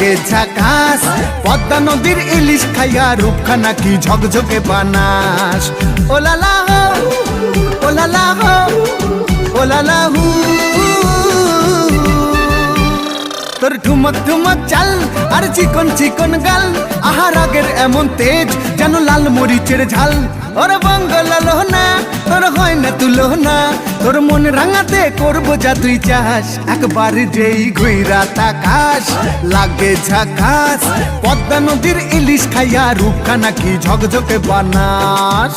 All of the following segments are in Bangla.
লাগে ঝাকাস। পদ্মা নদীর ইলিশ খাইয়া রূপখানা কি ঝকঝকে বানাস? ওলালা হো ওলালা হো ওলালা হু তোর ঠুমক ঠুমক চাল, আর চিকন চিকন গাল। আহার আগের এমন তেজ, যেন লাল মরিচের ঝাল। ওর বঙ্গলালো না তোর হয় না তুলো না তোর মন রাঙাতে করব যা তুই চাস একবার যেই ঘুইরা তাকাস, লাগে ঝাকাস। পদ্মা নদীর ইলিশ খাইয়া রূপখানা কি ঝকঝকে বানাস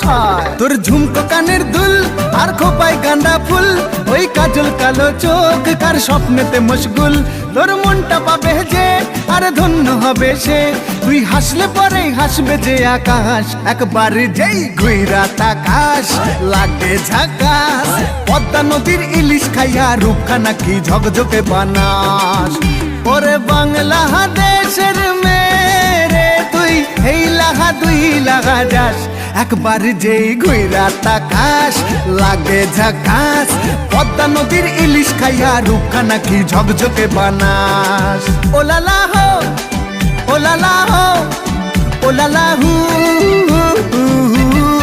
তোর ঝুমকো কানের দুল, আর খোপায় গাঁদা ফুল, ওই কাজল কালো চোখ, কার স্বপ্নেতে মশগুল। তোর মনটা পাবে যে, আর ধন্য হবে সে। তুই হাসলে পরেই হাসবে যে আকাশ, একবার যেই ঘুইরা তাকাস, লাগে ঝাকাস। পদ্মা নদীর ইলিশ খাইয়া রূপখানা কি ঝকঝকে বানাস। ওরে বাংলা লাহা দুই লাগা যাস, একবার যেই ঘুইরা তাকাস, লাগে ঝাকাস, পদ্মা নদীর ইলিশ খাইয়া রুখা নাকি ঝকঝকে বানাস ওলালা হো ওলালা হো ওলালা।